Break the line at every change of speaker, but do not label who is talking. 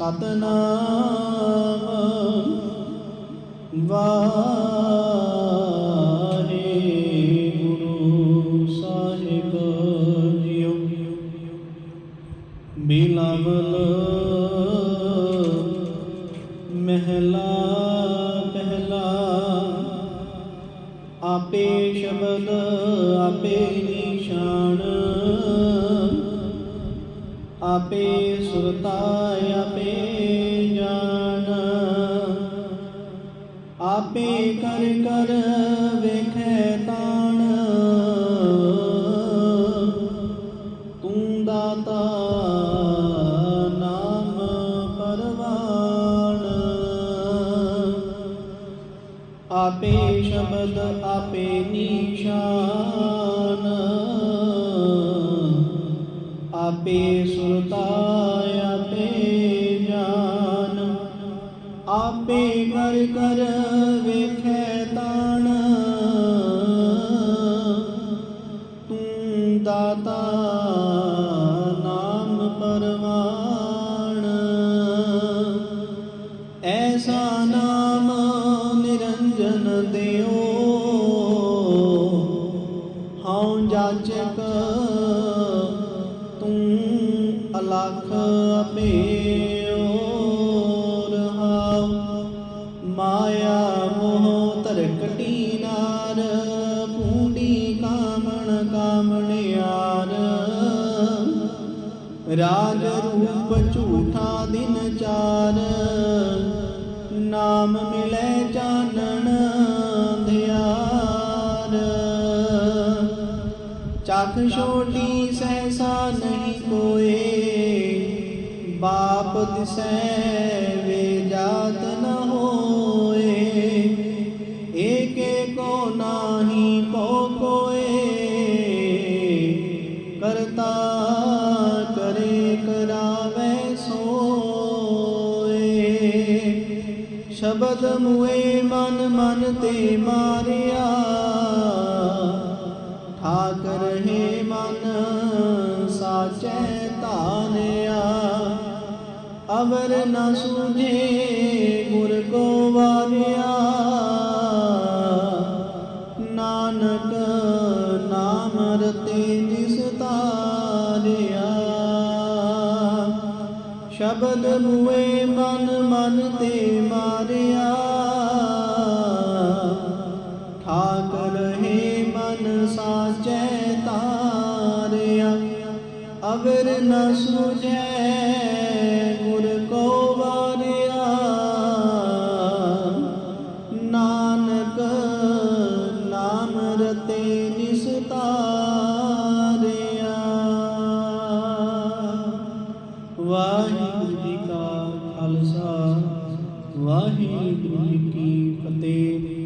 ਸਤਨਾਮ। ਵਾਹਿਗੁਰੂ ਸਾਹਿਬ ਜੀਓ। ਬਿਲਾਵਲ ਮਹਿਲਾ ਪਹਿਲਾ। ਆਪੇ ਸ਼ਬਦ ਆਪੇ ਨਿਸ਼ਾਨ। ਆਪੇ ਸੁਰਤਾ ਆਪੇ ਸ਼ਬਦ, ਆਪੇ ਨਿਸ਼ਾਨ। ਆਪੇ ਸੁਰਤਾ, ਆਪੇ ਜਾਨ। ਆਪੇ ਕਰ ਕਰ ਵੇਖੈ ਤਾਣ ਤੂੰ ਦਾਤਾ ਦਿਓ। ਹਉ ਜਾਚਕ, ਤੂੰ ਅਲਖ ਅਪੇਓ ਰਹਾਉ ਮਾਇਆ ਮੋਹ ਧਰਕਟੀ ਨਾਰ ਪੂੰਡੀ ਕਾਮਣ ਕਾਮਣਿਆਰ ਰਾਜ ਰੂਪ ਝੂਠਾ ਦਿਨ ਚਾਰ, ਨਾਮ ਮਿਲੇ ਚੱਖ ਛੋਟੀ ਸਹਿਸਾ ਨਹੀਂ ਕੋਏ, ਬਾਪ ਦਿਸੈ ਵੇ ਜਾਤ ਨ ਹੋਏ। ਏਕੇ ਕੋ ਨਾਹੀ ਕੋ ਕੋਏ, ਕਰਤਾ ਕਰੇ ਕਰਾਵੇ ਸੋਏ। ਸ਼ਬਦ ਮੁਏ ਮਨ ਮਨ ਤੇ ਮਾਰਿਆ ਠਾਕਰ ਹੈ ਮਨ ਸਾਚੈ ਧਾਰਿਆ ਅਵਰ ਨ ਸੂਝੇ ਗੁਰ ਕੋ ਵਾਰਿਆ ਨਾਨਕ ਨਾਮ ਰਤੇ ਨਿਸਤਾਰਿਆ ਸ਼ਬਦ ਮੁਏ ਮਨ ਮਨ ਤੇ ਮਾਰਿਆ। ਅਗਰ ਨਾ ਸੁਝੈ ਗੁਰ ਕੋ ਵਾਰਿਆ, ਨਾਨਕ ਨਾਮ ਰਤੇ ਨਿਸਤਾਰਿਆ ਵਾਹਿਗੁਰੂ ਜੀ ਕਾ ਖਾਲਸਾ, ਵਾਹਿਗੁਰੂ ਜੀ ਕੀ ਫਤਿਹ।